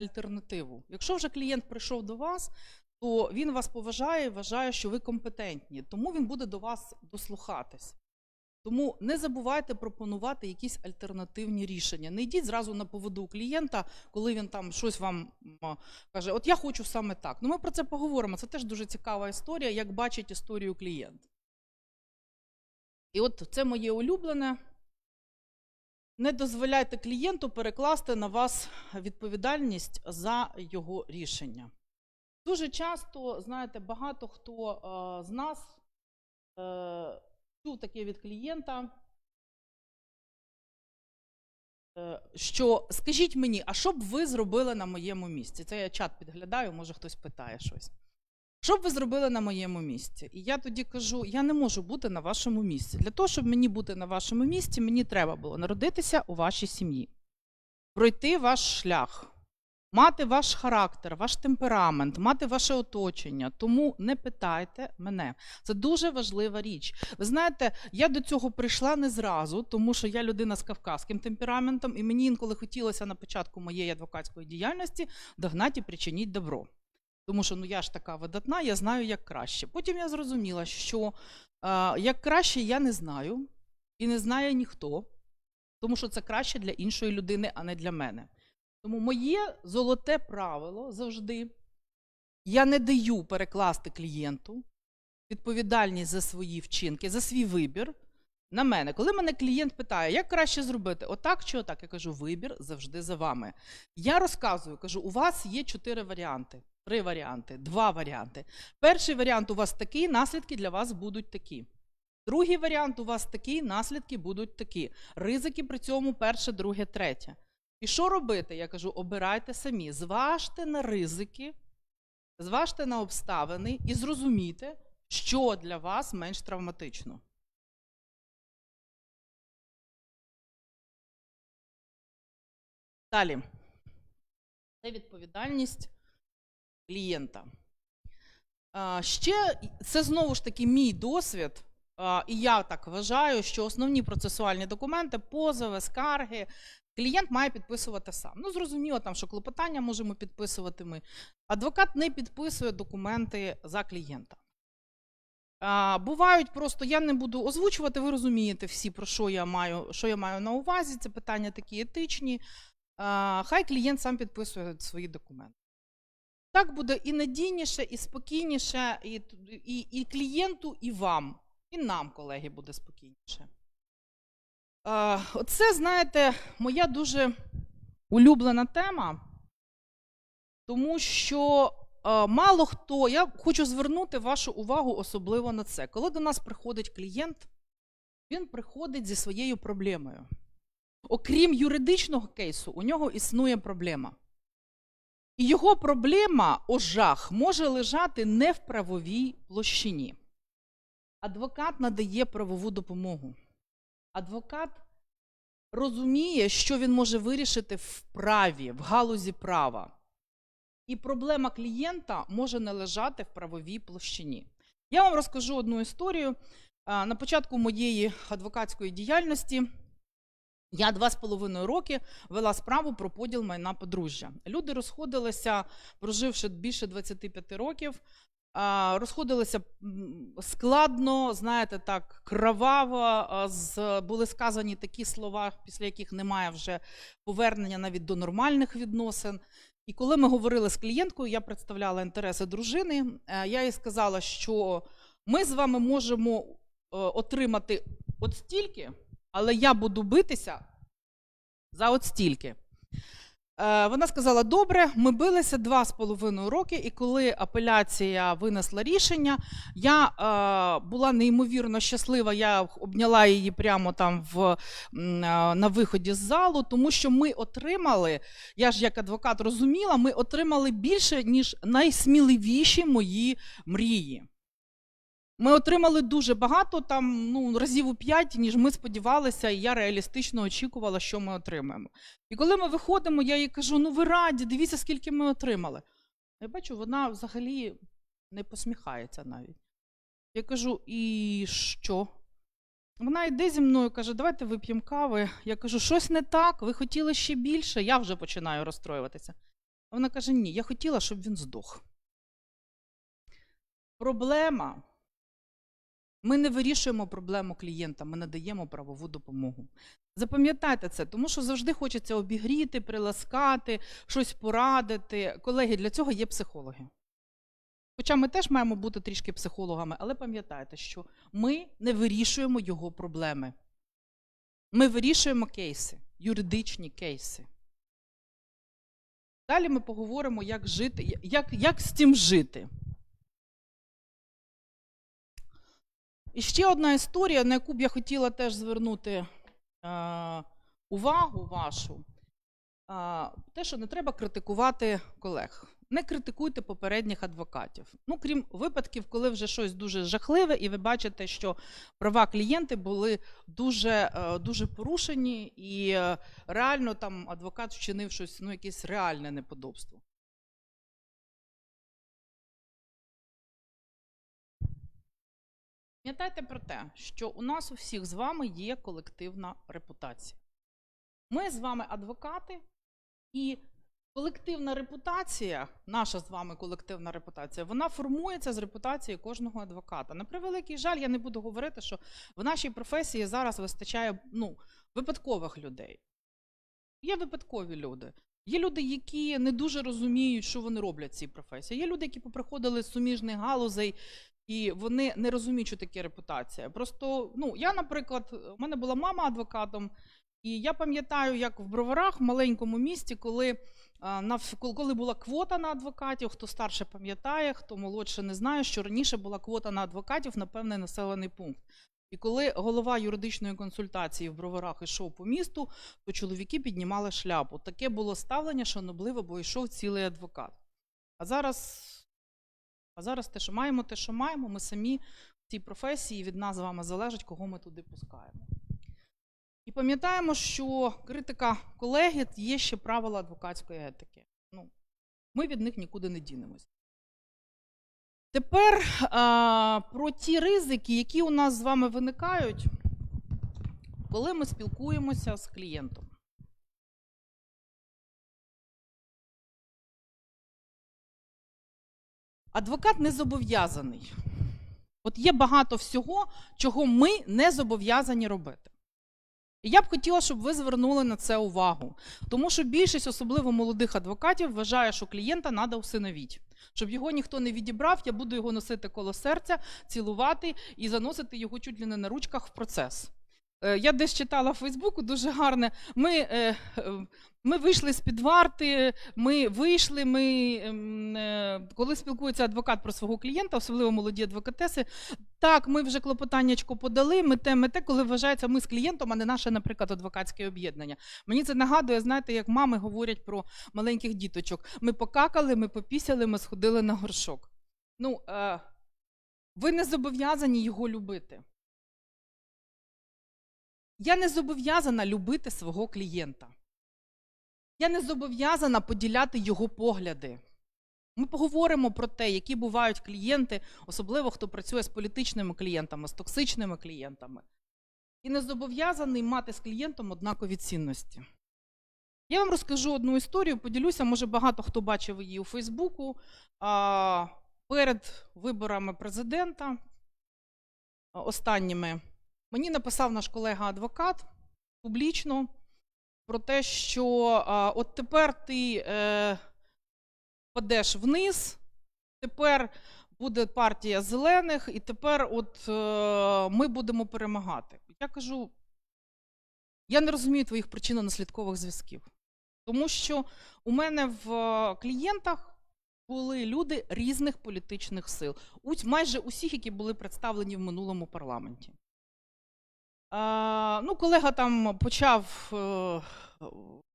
альтернативу. Якщо вже клієнт прийшов до вас, то він вас поважає і вважає, що ви компетентні, тому він буде до вас дослухатись. Тому не забувайте пропонувати якісь альтернативні рішення. Не йдіть зразу на поводу клієнта, коли він там щось вам каже: От я хочу саме так. Ну ми про це поговоримо. Це теж дуже цікава історія, як бачить історію клієнт. І от це моє улюблене. Не дозволяйте клієнту перекласти на вас відповідальність за його рішення. Дуже часто, знаєте, багато хто е, з нас е, чув таке від клієнта, е, що скажіть мені, а що б ви зробили на моєму місці? Це я чат підглядаю, може хтось питає щось. Що б ви зробили на моєму місці? І я тоді кажу: я не можу бути на вашому місці. Для того, щоб мені бути на вашому місці, мені треба було народитися у вашій сім'ї, пройти ваш шлях, мати ваш характер, ваш темперамент, мати ваше оточення. Тому не питайте мене. Це дуже важлива річ. Ви знаєте, я до цього прийшла не зразу, тому що я людина з кавказьким темпераментом, і мені інколи хотілося на початку моєї адвокатської діяльності догнати і причиніть добро. Тому що ну я ж така видатна, я знаю, як краще. Потім я зрозуміла, що е, як краще я не знаю, і не знає ніхто, тому що це краще для іншої людини, а не для мене. Тому моє золоте правило завжди: я не даю перекласти клієнту відповідальність за свої вчинки, за свій вибір на мене. Коли мене клієнт питає, як краще зробити, отак чи отак, я кажу, вибір завжди за вами. Я розказую, кажу, у вас є чотири варіанти, три варіанти, два варіанти. Перший варіант у вас такий, наслідки для вас будуть такі. Другий варіант у вас такий, наслідки будуть такі. Ризики при цьому перше, друге, третє. І що робити? Я кажу, обирайте самі, зважте на ризики, зважте на обставини і зрозумійте, що для вас менш травматично. Далі. Це відповідальність клієнта. Ще це знову ж таки мій досвід, і я так вважаю, що основні процесуальні документи, позови, скарги, клієнт має підписувати сам. Ну, зрозуміло, там, що клопотання можемо підписувати ми. Адвокат не підписує документи за клієнта. Бувають просто, я не буду озвучувати, ви розумієте всі, про що я маю, що я маю на увазі. Це питання такі етичні. Хай клієнт сам підписує свої документи. Так буде і надійніше, і спокійніше, і, і, і клієнту, і вам, і нам, колеги, буде спокійніше. Оце, знаєте, моя дуже улюблена тема, тому що мало хто, я хочу звернути вашу увагу особливо на це. Коли до нас приходить клієнт, він приходить зі своєю проблемою. Окрім юридичного кейсу, у нього існує проблема. І його проблема, о жах, може лежати не в правовій площині. Адвокат надає правову допомогу. Адвокат розуміє, що він може вирішити в праві, в галузі права. І проблема клієнта може не лежати в правовій площині. Я вам розкажу одну історію. На початку моєї адвокатської діяльності я два з половиною роки вела справу про поділ майна подружжя. Люди розходилися, проживши більше 25 років, розходилися складно, знаєте, так, кроваво. Були сказані такі слова, після яких немає вже повернення навіть до нормальних відносин. І коли ми говорили з клієнткою, я представляла інтереси дружини. е, Я їй сказала, що ми з вами можемо е, отримати от стільки, але я буду битися за от стільки. Е, Вона сказала: добре, ми билися два з половиною роки, і коли апеляція винесла рішення, я е, була неймовірно щаслива. Я обняла її прямо там в, е, на виході з залу, тому що ми отримали, я ж як адвокат розуміла, ми отримали більше, ніж найсміливіші мої мрії. Ми отримали дуже багато, там ну, разів у п'ять, ніж ми сподівалися, і я реалістично очікувала, що ми отримаємо. І коли ми виходимо, я їй кажу: ну ви раді, дивіться, скільки ми отримали. Я бачу, вона взагалі не посміхається навіть. Я кажу, і що? Вона йде зі мною, каже, давайте вип'ємо кави. Я кажу, щось не так, ви хотіли ще більше. Я вже починаю розстроюватися. Вона каже: ні, я хотіла, щоб він здох. Проблема. Ми не вирішуємо проблему клієнта, ми надаємо правову допомогу. Запам'ятайте це, тому що завжди хочеться обігріти, приласкати, щось порадити. Колеги, для цього є психологи. Хоча ми теж маємо бути трішки психологами, але пам'ятайте, що ми не вирішуємо його проблеми. Ми вирішуємо кейси, юридичні кейси. Далі ми поговоримо, як жити, як, як з цим жити. І ще одна історія, на яку б я хотіла теж звернути е, увагу вашу. Е, те, що не треба критикувати колег. Не критикуйте попередніх адвокатів. Ну, крім випадків, коли вже щось дуже жахливе, і ви бачите, що права клієнти були дуже, е, дуже порушені, і реально там адвокат вчинив щось, ну, якесь реальне неподобство. Пам'ятайте про те, що у нас у всіх з вами є колективна репутація. Ми з вами адвокати, і колективна репутація, наша з вами колективна репутація, вона формується з репутації кожного адвоката. На превеликий жаль, я не буду говорити, що в нашій професії зараз вистачає ну, випадкових людей. Є випадкові люди. Є люди, які не дуже розуміють, що вони роблять в цій професії. Є люди, які поприходили з суміжних галузей, і вони не розуміють, що таке репутація. Просто, ну, я, наприклад, у мене була мама адвокатом, і я пам'ятаю, як в Броварах, в маленькому місті, коли, на, коли була квота на адвокатів, хто старше пам'ятає, хто молодше не знає, що раніше була квота на адвокатів на певний населений пункт. І коли голова юридичної консультації в Броварах йшов по місту, то чоловіки піднімали шляпу. Таке було ставлення шанобливе, бо йшов цілий адвокат. А зараз, а зараз те, що маємо, те, що маємо, ми самі в цій професії від нас з вами залежить, кого ми туди пускаємо. І пам'ятаємо, що критика колеги є ще правила адвокатської етики. Ну, ми від них нікуди не дінемось. Тепер а, про ті ризики, які у нас з вами виникають, коли ми спілкуємося з клієнтом. Адвокат не зобов'язаний. От є багато всього, чого ми не зобов'язані робити. І я б хотіла, щоб ви звернули на це увагу. Тому що більшість, особливо молодих адвокатів, вважає, що клієнта треба усиновіть. Щоб його ніхто не відібрав, я буду його носити коло серця, цілувати і заносити його чуть ли не на ручках в процес. Е, Я десь читала в Фейсбуку дуже гарне. Ми, е, е, ми вийшли з під варти, ми вийшли. Ми, ем, коли спілкується адвокат про свого клієнта, особливо молоді адвокатеси, так, ми вже клопотаннячко подали, ми те, ми те, коли вважається ми з клієнтом, а не наше, наприклад, адвокатське об'єднання. Мені це нагадує, знаєте, як мами говорять про маленьких діточок. Ми покакали, ми попісяли, ми сходили на горшок. Ну, ви не зобов'язані його любити. Я не зобов'язана любити свого клієнта. Я не зобов'язана поділяти його погляди. Ми поговоримо про те, які бувають клієнти, особливо хто працює з політичними клієнтами, з токсичними клієнтами. І не зобов'язаний мати з клієнтом однакові цінності. Я вам розкажу одну історію, поділюся, може багато хто бачив її у Фейсбуку. Перед виборами президента останніми мені написав наш колега-адвокат публічно про те, що от тепер ти е, падеш вниз, тепер буде партія зелених, і тепер от е, ми будемо перемагати. Я кажу, я не розумію твоїх причинно-наслідкових зв'язків. Тому що у мене в клієнтах були люди різних політичних сил, майже усіх, які були представлені в минулому парламенті. Ну, колега там почав е,